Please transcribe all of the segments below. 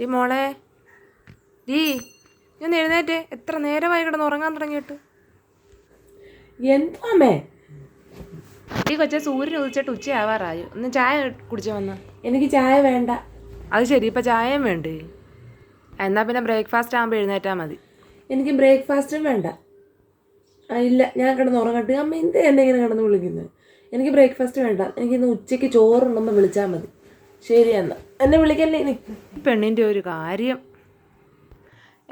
D മോളെ. D ഞാൻ എഴുന്നേറ്റേ. എത്ര നേരമായി കിടന്ന് ഉറങ്ങാൻ തുടങ്ങിയിട്ട്? എന്താമേ ഈ കൊച്ചെ സൂര്യൻ ഉദിച്ചിട്ട് ഉച്ചയാവാറായി. ഒന്ന് ചായ കുടിച്ചു വന്ന എനിക്ക് ചായ വേണ്ട. അത് ശരി ഇപ്പം ചായയും വേണ്ടേ? എന്നാൽ പിന്നെ ബ്രേക്ക്ഫാസ്റ്റ് ആകുമ്പോൾ എഴുന്നേറ്റാൽ മതി. എനിക്ക് ബ്രേക്ക്ഫാസ്റ്റും വേണ്ട. ആ, ഇല്ല ഞാൻ കിടന്ന് ഉറങ്ങട്ടെ. അമ്മ എന്ത് എന്നെ ഇങ്ങനെ കിടന്ന് വിളിക്കുന്നത്? എനിക്ക് ബ്രേക്ക്ഫാസ്റ്റ് വേണ്ട. എനിക്കിന്ന് ഉച്ചയ്ക്ക് ചോറുണ്ടെന്ന് വിളിച്ചാൽ മതി. ശരി എന്നാ എന്നെ വിളിക്കല്ലേ ഇനി? പെണ്ണിന്റെ ഒരു കാര്യം.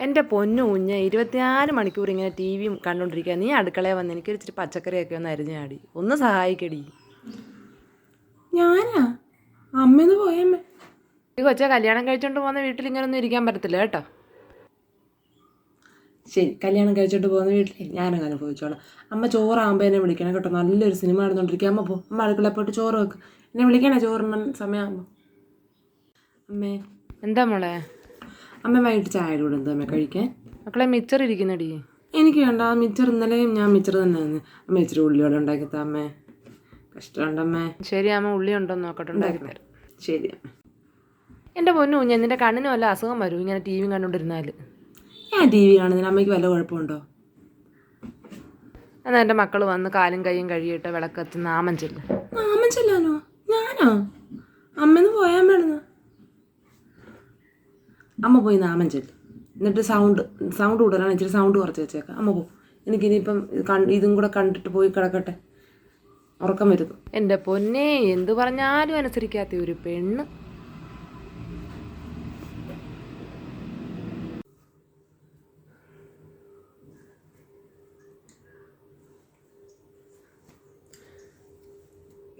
എന്റെ പൊന്നു കുഞ്ഞ് ഇരുപത്തിനാല് മണിക്കൂർ ഇങ്ങനെ ടി വിയും കണ്ടുകൊണ്ടിരിക്കുക നീ അടുക്കളയിൽ വന്ന് എനിക്ക് ഇച്ചിരി പച്ചക്കറിയൊക്കെ ഒന്ന് അരിഞ്ഞാടി. ഒന്ന് സഹായിക്കടി. ഞാനാ? അമ്മന്ന് പോയമ്മേ ഈ കൊച്ച കല്യാണം കഴിച്ചോണ്ട് പോകുന്ന വീട്ടിൽ ഇങ്ങനെ ഒന്നും ഇരിക്കാൻ പറ്റത്തില്ല കേട്ടോ. ശരി കല്യാണം കഴിച്ചോണ്ട് പോകുന്ന വീട്ടിൽ ഞാനങ്ങ് അനുഭവിച്ചോളാം. അമ്മ ചോറാകുമ്പോൾ എന്നെ വിളിക്കണം കേട്ടോ. നല്ലൊരു സിനിമ നടന്നുകൊണ്ടിരിക്കുക അമ്മ പോ അമ്മ അടുക്കള പോയിട്ട് ചോറ് വെക്ക്. എന്നെ വിളിക്കണേ ചോറിന് സമയമാകുമ്പോൾ അമ്മേ എന്താ മോളെ? അമ്മ വൈകിട്ട് ചായ കൂടെ എന്താ അമ്മ കഴിക്കാൻ. മക്കളെ മിച്ചർ ഇരിക്കുന്നടി. എനിക്ക് വേണ്ട ആ മിച്ചർ ഇന്നലെയും ഞാൻ മിച്ചർ തന്നെ അമ്മ ഇച്ചിരി ഉള്ളിയോടെ ഉണ്ടാക്കി അമ്മേ. കഷ്ടമുണ്ടമ്മേ ശരി അമ്മ ഉള്ളി ഉണ്ടോ നോക്കട്ടെ ഉണ്ടാക്കി തരാം. ശരി എന്റെ പൊന്നു ഞാൻ നിന്റെ കണ്ണിന് വല്ല അസുഖം വരും? ഇങ്ങനെ ടി വി കണ്ടുകൊണ്ടിരുന്നാൽ ഞാൻ ടി വി കാണുന്നതിന് അമ്മയ്ക്ക് വല്ല കുഴപ്പമുണ്ടോ? എന്നാൽ എന്റെ മക്കൾ വന്ന് കാലും കൈയും കഴുകിയിട്ട് വിളക്കത്ത് നാമം ചെല്ലും. നാമം ചെല്ലാനോ? ഞാനോ? അമ്മന്ന് പോയാൻ വേണമെന്ന് അമ്മ പോയി നാമം ചെല്ല് എന്നിട്ട് സൗണ്ട് സൗണ്ട് കൂടുതലാണ്. ഇച്ചിരി സൗണ്ട് കുറച്ച് വെച്ചേക്കാം. അമ്മ പോ. എനിക്കിനിയിപ്പം ഇത് കണ്ട് ഇതും കൂടെ കണ്ടിട്ട് പോയി കിടക്കട്ടെ. ഉറക്കം വരുന്നു. എന്റെ പൊന്നെ എന്തു പറഞ്ഞാലും അനുസരിക്കാത്ത ഒരു പെണ്ണ്.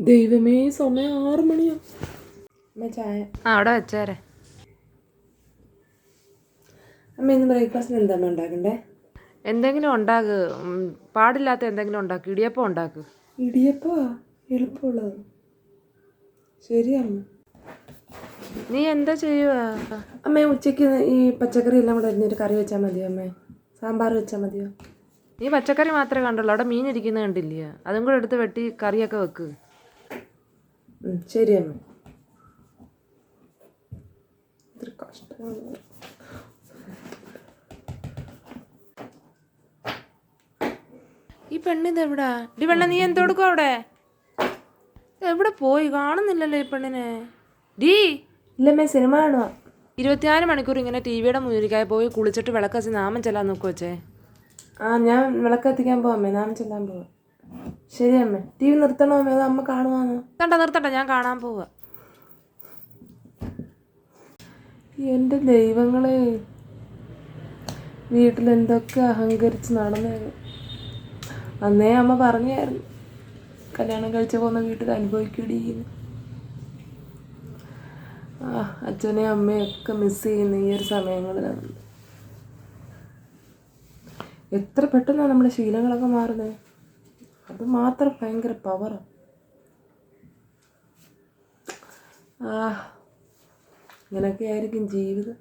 ദൈവമേ സമയം ആറ് മണിയാ. ചായ ആ അവിടെ വെച്ചേരെ. അമ്മ ഇന്ന് ബ്രേക്ക്ഫാസ്റ്റിന് എന്താ അമ്മ ഉണ്ടാക്കണ്ടേ? എന്തെങ്കിലും ഉണ്ടാക്ക്. പാടില്ലാത്ത എന്തെങ്കിലും ഉണ്ടാക്ക്. ഇടിയപ്പം ഉണ്ടാക്ക്. ഇടിയപ്പോ? എളുപ്പമുള്ളത്. ശരി അമ്മ. നീ എന്താ ചെയ്യുക? അമ്മ ഉച്ചയ്ക്ക് ഈ പച്ചക്കറി എല്ലാം കൂടെ അരിഞ്ഞൊരു കറി വെച്ചാൽ മതിയോ അമ്മേ? സാമ്പാർ വെച്ചാൽ മതിയോ? നീ പച്ചക്കറി മാത്രമേ കണ്ടുള്ളൂ. അവിടെ മീൻ ഇരിക്കുന്നത് കണ്ടില്ല? അതും കൂടെ എടുത്ത് വെട്ടി കറിയൊക്കെ വെക്ക്. ശരിയമ്മ ശരി അമ്മ. ഇത്ര കഷ്ടമാണ്. പെണ്ണിത് എവിടാ ഡി പെണ്ണ നീ എന്തെടുക്കും അവിടെ? എവിടെ പോയി? കാണുന്നില്ലല്ലോ ഈ പെണ്ണിനെ. ഡീ ഇല്ലമ്മേ സിനിമ കാണുക ഇരുപത്തിനാല് മണിക്കൂർ ഇങ്ങനെ ടി വിയുടെ മുന്നിലേക്കായി പോയി കുളിച്ചിട്ട് വിളക്കച്ച് നാമം ചെല്ലാൻ നോക്കു വെച്ചേ ആ ഞാൻ വിളക്കത്തിക്കാൻ പോവാം അമ്മേ. നാം ചെല്ലാൻ പോവാം. ശരി അമ്മേ. ടി വി നിർത്തണോ അമ്മേ? അത് അമ്മ കാണുവാന്ന് നിർത്തണ്ട നിർത്തണ്ട. ഞാൻ കാണാൻ പോവുക എന്റെ ദൈവങ്ങളെ വീട്ടിൽ എന്തൊക്കെ അഹങ്കരിച്ച് നടന്നേന്ന് അന്നേ അമ്മ പറഞ്ഞായിരുന്നു കല്യാണം കഴിച്ച് പോകുന്ന വീട്ടിൽ അനുഭവിക്കൂടി ആ അച്ഛനെയും അമ്മയൊക്കെ മിസ് ചെയ്യുന്ന ഈ ഒരു സമയങ്ങളിലാണ് എത്ര പെട്ടെന്നാണ് നമ്മുടെ ശീലങ്ങളൊക്കെ മാറുന്നത് അത് മാത്രം ഭയങ്കര പവറാണ് ആ. ഇങ്ങനെയൊക്കെ ആയിരിക്കും ജീവിതം.